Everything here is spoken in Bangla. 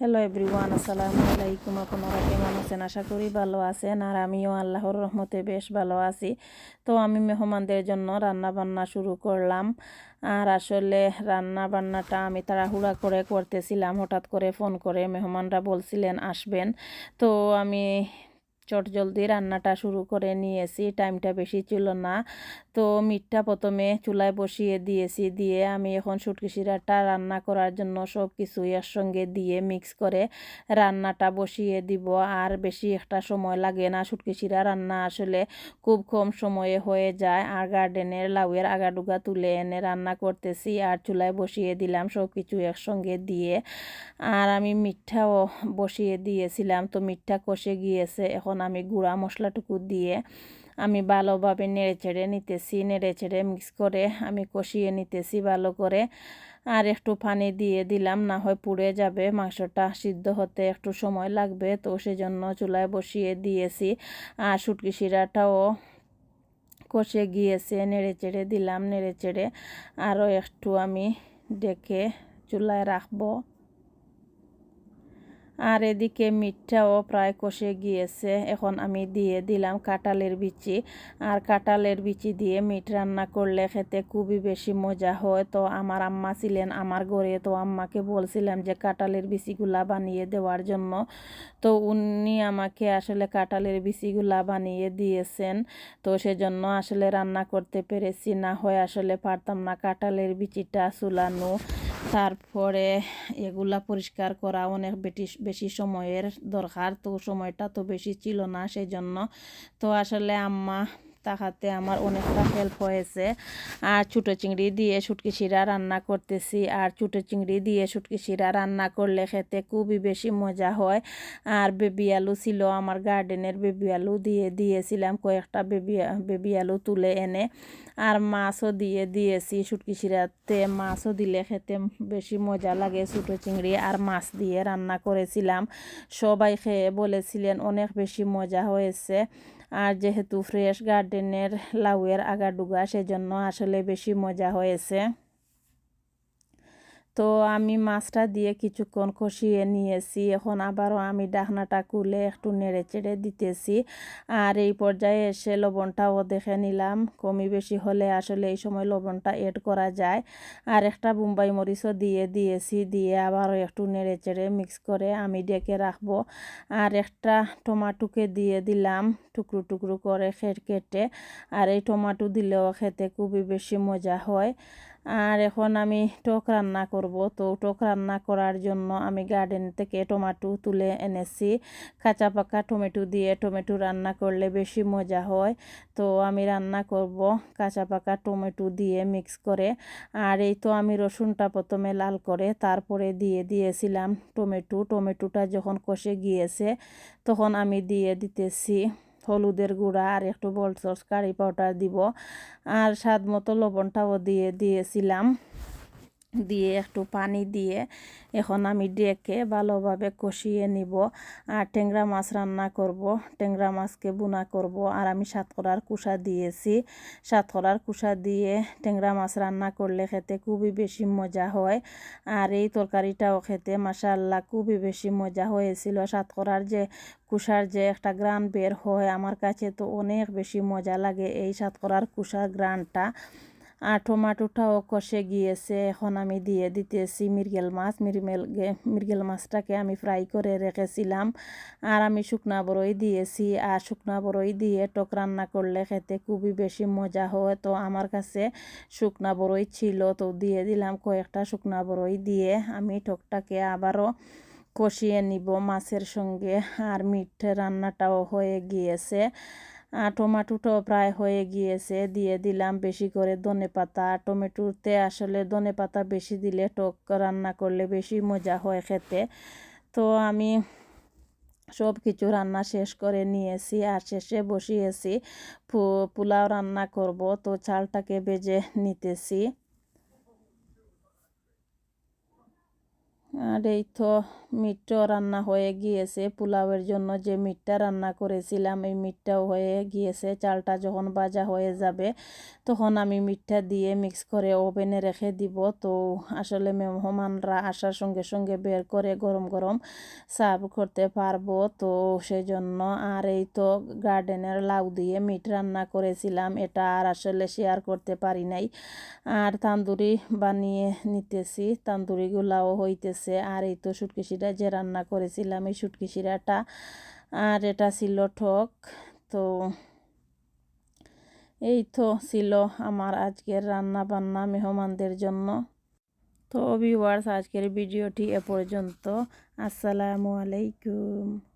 হ্যালো এভরিওয়ান আসসালামু আলাইকুম আপনারা কেমন আছেন? আশা করি ভালো আছেন, আর আমিও আল্লাহর রহমতে বেশ ভালো আছি। তো আমি মেহমানদের জন্য রান্না বান্না শুরু করলাম। আর আসলে রান্না বান্নাটা আমি তাড়াহুড়া করে করতেছিলাম। হঠাৎ করে ফোন করে মেহমানরা বলছিলেন, আসবেন। তো আমি চট জলদি রান্নাটা শুরু করে নিয়েছি, টাইমটা বেশি ছিল না। তো মিটটা প্রথমে চুলায় বসিয়ে দিয়েছি, দিয়ে আমি এখন সুটকি শিরাটা রান্না করার জন্য সব কিছু একসঙ্গে দিয়ে মিক্স করে রান্নাটা বসিয়ে দিব। আর বেশি একটা সময় লাগে না সুটকি শিরা রান্না আসলে খুব কম সময়ে হয়ে যায়। আর গার্ডেনের লাউয়ের আগাডুগা তুলে এনে রান্না করতেছি আর চুলায় বসিয়ে দিলাম সব কিছু একসঙ্গে দিয়ে। আর আমি মিঠাও বসিয়ে দিয়েছিলাম, তো মিঠা কষে গিয়েছে। এখন আমি গুঁড়া মশলাটুকু দিয়ে আমি ভালোভাবে নেড়ে চেড়ে নিতেছি নেড়ে চেড়ে মিক্স করে আমি কষিয়ে নিতেছি ভালো করে। আর একটু পানি দিয়ে দিলাম, না হয় পুড়ে যাবে, মাংসটা সিদ্ধ হতে একটু সময় লাগবে, তো সেজন্য চুলায় বসিয়ে দিয়েছি। আর শুটকি শিরাটাও কষে গিয়েছে নেড়ে চেড়ে দিলাম নেড়ে চেড়ে আরও একটু আমি ডেকে চুলায় রাখব। আর এদিকে মিটটাও প্রায় কষে গিয়েছে। এখন আমি দিয়ে দিলাম কাঁঠালের বিচি। আর কাঁঠালের বিচি দিয়ে মিট রান্না করলে খেতে খুবই বেশি মজা হয়। তো আমার আম্মা ছিলেন আমার ঘরে, তো আম্মাকে বলছিলাম যে কাঁঠালের বিচিগুলা বানিয়ে দেওয়ার জন্য। তো উনি আমাকে আসলে কাঁঠালের বিচিগুলা বানিয়ে দিয়েছেন। তো সেজন্য আসলে রান্না করতে পেরেছি, না হয় আসলে পারতাম না কাঁঠালের বিচিটা চুলানো। তারপরে এগুলা পরিষ্কার করা অনেক বেশি বেশি সময়ের দরকার। তো সময়টা তো বেশি ছিল না সেই জন্য তো আসলে আম্মা তাহাতে আমার অনেকটা হেল্প হয়েছে। আর ছোটো চিংড়ি দিয়ে শুটকি শিরা রান্না করতেছি। আর ছোটো চিংড়ি দিয়ে শুটকি শিরা রান্না করলে খেতে খুবই বেশি মজা হয়। আর বেবি আলু ছিল আমার গার্ডেনের বেবি আলু দিয়ে দিয়েছিলাম কয়েকটা বেবি বেবি আলু তুলে এনে। আর মাছও দিয়ে দিয়েছি শুটকি শিরাতে। মাছও দিলে খেতে বেশি মজা লাগে ছোটো চিংড়ি আর মাছ দিয়ে রান্না করেছিলাম। সবাই খেয়ে বলেছিলেন অনেক বেশি মজা হয়েছে। আর যেহেতু ফ্রেশ গার্ডেনের লাউয়ের আগাডুগা সেজন্য আসলে বেশি মজা হয়েছে। তো আমি মাছটা দিয়ে কিছুক্ষণ কষিয়ে নিয়েছি। এখন আবারও আমি ডাকনাটা কুলে একটু নেড়ে চেড়ে দিতেছি। আর এই পর্যায়ে এসে লবণটাও দেখে নিলাম। কমি বেশি হলে আসলে এই সময় লবণটা এড করা যায়। আর একটা বুম্বাই মরিচও দিয়ে দিয়েছি, দিয়ে আবারও একটু নেড়ে চেড়ে মিক্স করে আমি ডেকে রাখব। আর একটা টমাটোকে দিয়ে দিলাম টুকরো টুকরো করে খেট কেটে আর এই টমাটো দিলেও খেতে খুবই বেশি মজা হয়। আর এখন আমি টক রান্না করব। তো টক রান্না করার জন্য আমি গার্ডেন থেকে টমেটো তুলে এনেছি। কাঁচা পাকা টমেটো দিয়ে টমেটো রান্না করলে বেশি মজা হয়। তো আমি রান্না করব কাঁচা পাকা টমেটো দিয়ে মিক্স করে। আর এই তো আমি রসুনটা প্রথমে লাল করে তারপরে দিয়ে দিয়েছিলাম টমেটো। টমেটোটা যখন কষে গিয়েছে তখন আমি দিয়ে দিতেছি হলুদের গুঁড়া আর একটু বলসস কারি পাউডার দিব। আর স্বাদ মতো লবণটাও দিয়ে দিয়েছিলাম। দিয়ে, একটু পানি দিয়ে এখন আমি ডেকে ভালোভাবে কষিয়ে নিব। আর ট্যাংরা মাছ রান্না করব, ট্যাংরা মাছকে বুনা করব। আর আমি সাতকরার কুষা দিয়েছি। সাতকরার কুষা দিয়ে ট্যাংরা মাছ রান্না করলে খেতে খুবই বেশি মজা হয়। আর এই তরকারিটাও খেতে মাসাল্লাহ খুবই বেশি মজা হয়েছিল। সাতকরার যে কুষার যে একটা গ্রান বের হয়, আমার কাছে তো অনেক বেশি মজা লাগে এই সাতকরার কুষার গ্রানটা। টমাটোটাও কষে গিয়েছে। এখন আমি দিয়ে দিতেছি মিরগেল মাছ। মিরমেল মিরগেল মাছটাকে আমি ফ্রাই করে রেখেছিলাম। আর আমি শুকনা বড়ই দিয়েছি। আর শুকনা বড়ই দিয়ে টক রান্না করলে খেতে খুবই বেশি মজা হয়। তো আমার কাছে শুকনা বড়ই ছিল। তো দিয়ে দিলাম কয়েকটা শুকনা বড়ই দিয়ে। আমি টকটাকে আবারও কষিয়ে নিব মাছের সঙ্গে। আর মিঠ রান্নাটাও হয়ে গিয়েছে। টমাটোটাও প্রায় হয়ে গিয়েছে, দিয়ে দিলাম বেশি করে ধনে পাতা। টমেটোতে আসলে ধনে পাতা বেশি দিলে টক রান্না করলে বেশি মজা হয় খেতে। তো আমি সব কিছু রান্না শেষ করে নিয়েছি আর শেষে বসিয়েছি পোলাও রান্না করব। তো চালটাকে বেজে নিতেছি। আর এই তো মিটটাও রান্না হয়ে গিয়েছে পোলাওয়ের জন্য। যে মিটটা রান্না করেছিলাম, এই মিটটাও হয়ে গিয়েছে। চালটা যখন ভাজা হয়ে যাবে, তখন আমি মিটটা দিয়ে মিক্স করে ওভেনে রেখে দিব। তো আসলে মেহমানরা আসার সঙ্গে সঙ্গে বের করে গরম গরম সার্ভ করতে পারব। তো সেজন্য আর এই তো গার্ডেনের লাউ দিয়ে মিট রান্না করেছিলাম, এটা আর আসলে শেয়ার করতে পারি নাই। আর তান্দুরি বানিয়ে নিতেছি, তান্দুরিগুলাও হইতেছে। আর এই তো সুটকি যে রান্না করেছিলাম, এই সুটকিশিরাটা আর এটা ছিল ঠক। তো এই তো ছিল আমার আজকের রান্না বান্না মেহমানদের জন্য। তো ভিউয়ার্স আজকের ভিডিওটি এ পর্যন্ত। আসসালামু আলাইকুম।